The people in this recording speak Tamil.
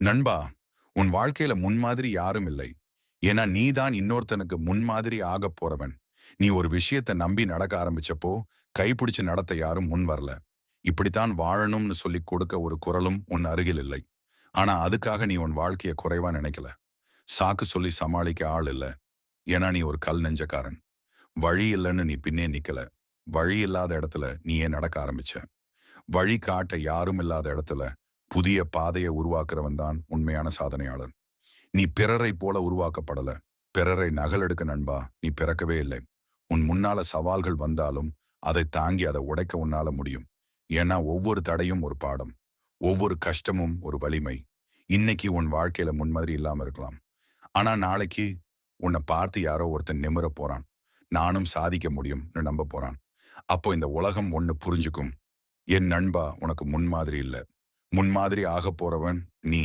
நண்பா உன் வாழ்க்கையில முன்மாதிரி யாரும் இல்லை. ஏன்னா நீ தான் இன்னொருத்தனுக்கு முன்மாதிரி ஆக போறவன். நீ ஒரு விஷயத்தை நம்பி நடக்க ஆரம்பிச்சப்போ கைப்பிடிச்சு நடத்த யாரும் முன் வரல. இப்படித்தான் வாழணும்னு சொல்லி கொடுக்க ஒரு குரலும் உன் அருகில் இல்லை. ஆனா அதுக்காக நீ உன் வாழ்க்கைய குறைவா நினைக்கல. சாக்கு சொல்லி சமாளிக்க ஆள் இல்ல. ஏன்னா நீ ஒரு கல் நெஞ்சக்காரன். வழி இல்லைன்னு நீ பின்னே நிக்கல. வழி இல்லாத இடத்துல நீயே நடக்க ஆரம்பிச்ச. வழி காட்ட யாரும் இல்லாத இடத்துல புதிய பாதையை உருவாக்குறவன் தான் உண்மையான சாதனையாளன் நீ பிறரை போல உருவாக்கப்படல. பிறரை நகலெடுக்க நண்பா. நீ பிறக்கவே இல்லை. உன் முன்னால சவால்கள் வந்தாலும் அதை தாங்கி அதை உடைக்க உன்னால முடியும். ஏன்னா ஒவ்வொரு தடையும் ஒரு பாடம். ஒவ்வொரு கஷ்டமும் ஒரு வலிமை. இன்னைக்கு உன் வாழ்க்கையில முன்மாதிரி இல்லாம இருக்கலாம். ஆனா நாளைக்கு உன்னை பார்த்து யாரோ ஒருத்தன் நிமிர போறான். நானும் சாதிக்க முடியும்னு நம்ப போறான். அப்போ இந்த உலகம் ஒன்னு புரிஞ்சுக்கும். என் நண்பா உனக்கு முன்மாதிரி இல்ல. முன்மாதிரி ஆக போறவன் நீ.